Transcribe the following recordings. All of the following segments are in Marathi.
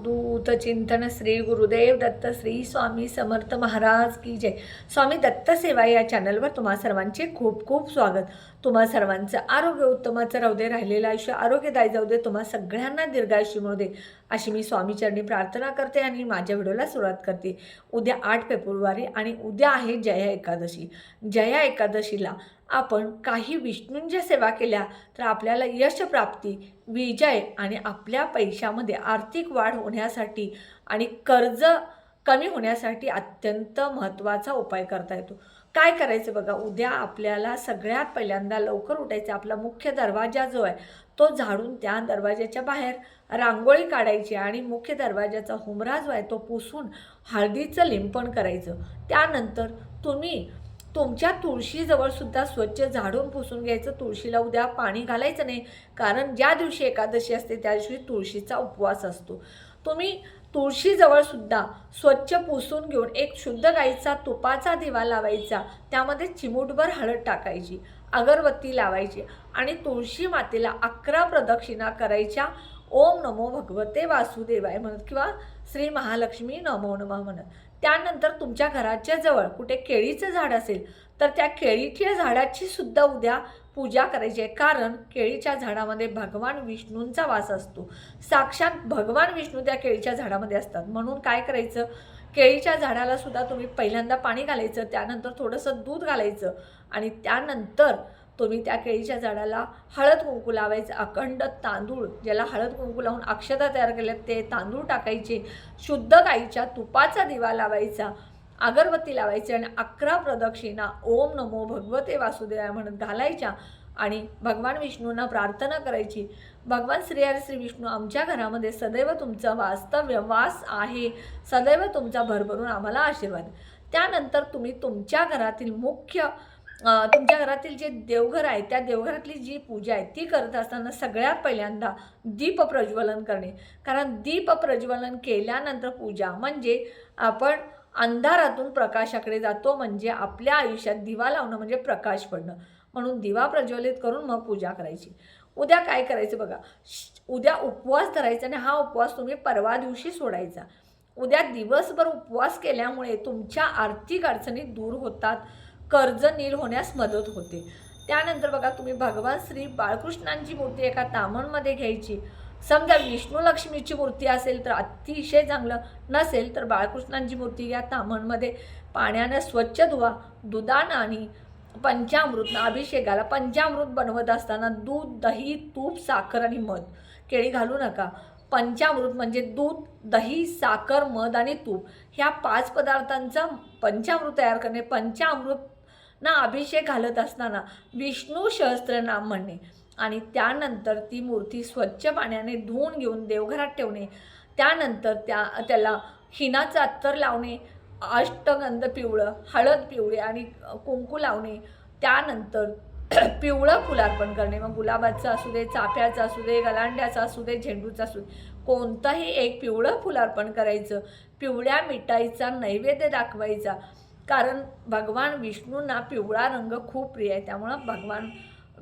दूत चिंतन श्री गुरुदेव दत्त श्री स्वामी समर्थ महाराज की जय. स्वामी दत्त सेवा या चॅनलवर तुम्हा सर्वांचे खूप खूप स्वागत. तुम्हा सर्वांचं आरोग्य उत्तमाचं राहू दे राहिलेलं आयुष्य आरोग्यदायी जाऊ दे तुम्हा सगळ्यांना दीर्घायुष्य मिळू दे अशी मी स्वामीचरणी प्रार्थना करते आणि माझ्या व्हिडिओला सुरुवात करते. उद्या आठ फेब्रुवारी आणि उद्या आहे जया एकादशी. जया एकादशीला आपण काही विष्णूंच्या सेवा केल्या तर आपल्याला यश प्राप्ती विजय आणि आपल्या पैशामध्ये आर्थिक वाढ होण्यासाठी आणि कर्ज कमी होण्यासाठी अत्यंत महत्त्वाचा उपाय करता येतो. काय करायचं बघा उद्या आपल्याला सगळ्यात पहिल्यांदा लवकर उठायचं आपला मुख्य दरवाजा जो आहे तो झाडून त्या दरवाजाच्या बाहेर रांगोळी काढायची आणि मुख्य दरवाजाचा हुमरा जो आहे तो पुसून हळदीचं लिंपण करायचं. त्यानंतर तुम्ही तुमच्या तुळशीजवळसुद्धा स्वच्छ झाडून पुसून घ्यायचं. तुळशीला उद्या पाणी घालायचं नाही कारण ज्या दिवशी एकादशी असते त्या दिवशी तुळशीचा उपवास असतो. तुम्ही तुळशीजवळ सुद्धा स्वच्छ पुसून घेऊन एक शुद्ध गाईचा तुपाचा दिवा लावायचा. त्यामध्ये चिमूटभर हळद टाकायची अगरबत्ती लावायची आणि तुळशी मातेला अकरा प्रदक्षिणा करायच्या. ओम नमो भगवते वासुदेवाय म्हणत किंवा श्री महालक्ष्मी नमो नमः म्हणत. त्यानंतर तुमच्या घराच्या जवळ कुठे केळीचं झाड असेल तर त्या केळीच्या झाडाची सुद्धा उद्या पूजा करायची आहे. कारण केळीच्या झाडामध्ये भगवान विष्णूंचा वास असतो. साक्षात भगवान विष्णू त्या केळीच्या झाडामध्ये असतात. म्हणून काय करायचं? केळीच्या झाडाला सुद्धा तुम्ही पहिल्यांदा पाणी घालायचं त्यानंतर थोडंसं दूध घालायचं आणि त्यानंतर तुम्ही त्या केळीच्या झाडाला हळद कुंकू लावायचं. अखंड तांदूळ ज्याला हळद कुंकू लावून अक्षता तयार केल्या ते तांदूळ टाकायचे. शुद्ध गाईच्या तुपाचा दिवा लावायचा. अगरबत्ती लावायची आणि अकरा प्रदक्षिणा ओम नमो भगवते वासुदेवाय म्हणत घालायच्या आणि भगवान विष्णूंना प्रार्थना करायची. भगवान श्री हरी श्री विष्णू आमच्या घरामध्ये सदैव तुमचा वास्तव्य वास आहे. सदैव तुमचा भरभरून आम्हाला आशीर्वाद. त्यानंतर तुम्ही तुमच्या घरातील मुख्य तुमच्या घरातील जे देवघर आहे त्या देवघरातली जी पूजा आहे ती करत असताना सगळ्यात पहिल्यांदा दीप प्रज्वलन करणे. कारण दीप प्रज्वलन केल्यानंतर पूजा म्हणजे आपण अंधारातून प्रकाशाकडे जातो म्हणजे आपल्या आयुष्यात दिवा लावणं म्हणजे प्रकाश पडणं. म्हणून दिवा प्रज्वलित करून मग पूजा करायची. उद्या काय करायचं बघा? उद्या उपवास धरायचा आणि हा उपवास तुम्ही परवा दिवशी सोडायचा. उद्या दिवसभर उपवास केल्यामुळे तुमच्या आर्थिक अडचणी दूर होतात. कर्ज नील होण्यास मदत होते. त्यानंतर बघा तुम्ही भगवान श्री बाळकृष्णांची मूर्ती एका तामणमध्ये घ्यायची. समजा विष्णू लक्ष्मीची मूर्ती असेल तर अतिशय चांगलं. नसेल तर बाळकृष्णांची मूर्ती या तामणमध्ये पाण्यानं स्वच्छ धुवा. दुधानं आणि पंचामृत अभिषेकाला पंचामृत बनवत असताना दूध दही तूप साखर आणि मध. केळी घालू नका. पंचामृत म्हणजे दूध दही साखर मध आणि तूप. ह्या पाच पदार्थांचं पंचामृत तयार करणे. पंचामृत ना अभिषेक घालत असताना विष्णू सहस्त्रनाम म्हणणे. आणि त्यानंतर ती मूर्ती स्वच्छ पाण्याने धुवून घेऊन देवघरात ठेवणे. त्यानंतर त्या त्याला हिनाचं अत्तर लावणे अष्टगंध पिवळं हळद पिवळे आणि कुंकू लावणे. त्यानंतर पिवळं फुलार्पण करणे. मग गुलाबाचं असू दे चाफ्याचं असू दे गलांड्याचं असू दे झेंडूचं असू दे कोणतंही एक पिवळं फुलार्पण करायचं. पिवळ्या मिठाईचा नैवेद्य दाखवायचा. कारण भगवान विष्णूंना पिवळा रंग खूप प्रिय आहे. त्यामुळं भगवान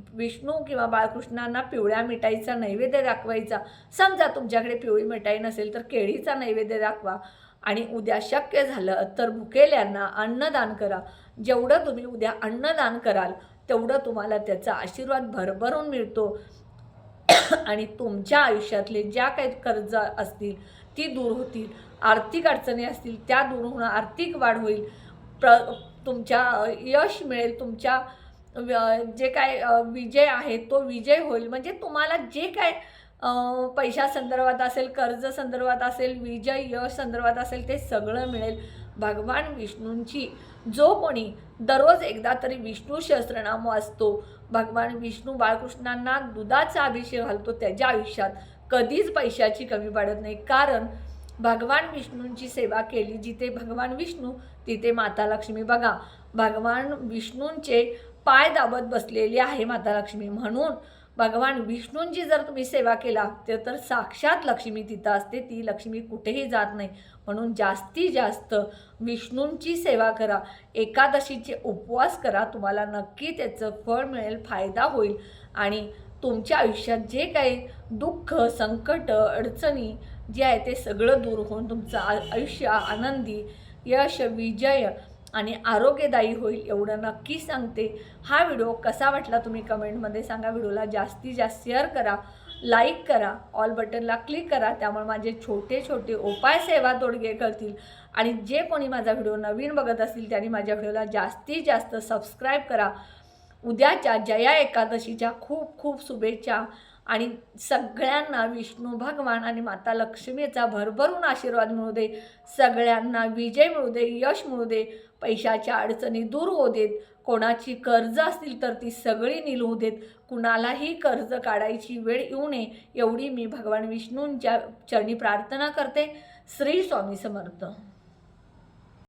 विष्णू किंवा बाळकृष्णांना पिवळ्या मिठाईचा नैवेद्य दाखवायचा. समजा तुमच्याकडे पिवळी मिठाई नसेल तर केळीचा नैवेद्य दाखवा. आणि उद्या शक्य झालं तर भुकेल्यांना अन्नदान करा. जेवढं तुम्ही उद्या अन्नदान कराल तेवढं तुम्हाला त्याचा आशीर्वाद भरभरून मिळतो. आणि तुमच्या आयुष्यातले ज्या काही कर्ज असतील ती दूर होतील. आर्थिक अडचणी असतील त्या दूर होणं आर्थिक वाढ होईल. प्र तुमच्या यश मिळेल तुमच्या जे काय विजय आहे तो विजय होईल. म्हणजे तुम्हाला जे काय पैशा संदर्भात असेल कर्ज संदर्भात असेल विजय यश संदर्भात असेल ते सगळं मिळेल भगवान विष्णूंची. जो कोणी दररोज एकदा तरी विष्णू सहस्त्रनाम वाचतो भगवान विष्णू बाळकृष्णांना दुधाचा अभिषेक घालतो त्याच्या आयुष्यात कधीच पैशाची कमी पडत नाही. कारण भगवान विष्णूंची सेवा केली जिथे भगवान विष्णू तिथे माता लक्ष्मी. बघा भगवान विष्णूंचे पाय दाबत बसलेली आहे माता लक्ष्मी म्हणून भगवान विष्णूंची जर तुम्ही सेवा केला तर तर साक्षात लक्ष्मी तिथं असते. ती लक्ष्मी कुठेही जात नाही. म्हणून जास्तीत जास्त विष्णूंची सेवा करा. एकादशीचे उपवास करा. तुम्हाला नक्की त्याचं फळ मिळेल फायदा होईल. आणि तुमच्या आयुष्यात जे काही दुःख संकट अडचणी जे आहे ते सगळं दूर होऊन तुमचं आयुष्य आनंदी यश विजय आणि आरोग्यदायी होईल एवढं नक्की सांगते. हा व्हिडिओ कसा वाटला तुम्ही कमेंटमध्ये सांगा. व्हिडिओला जास्तीत जास्त शेअर करा लाईक करा ऑल बटनला क्लिक करा. त्यामुळे माझे छोटे छोटे उपाय सेवा तोडगे करतील. आणि जे कोणी माझा व्हिडिओ नवीन बघत असतील त्यांनी माझ्या व्हिडिओला जास्तीत जास्त सबस्क्राईब करा. उद्याच्या जया एकादशीच्या खूप खूप शुभेच्छा. आणि सगळ्यांना विष्णू भगवान आणि माता लक्ष्मीचा भरभरून आशीर्वाद मिळू दे. सगळ्यांना विजय मिळू दे यश मिळू दे. पैशाच्या अडचणी दूर होऊ देत. कोणाची कर्ज असतील तर ती सगळी निलवू देत. कुणालाही कर्ज काढायची वेळ येऊ नये एवढी मी भगवान विष्णूंच्या चरणी प्रार्थना करते. श्री स्वामी समर्थ.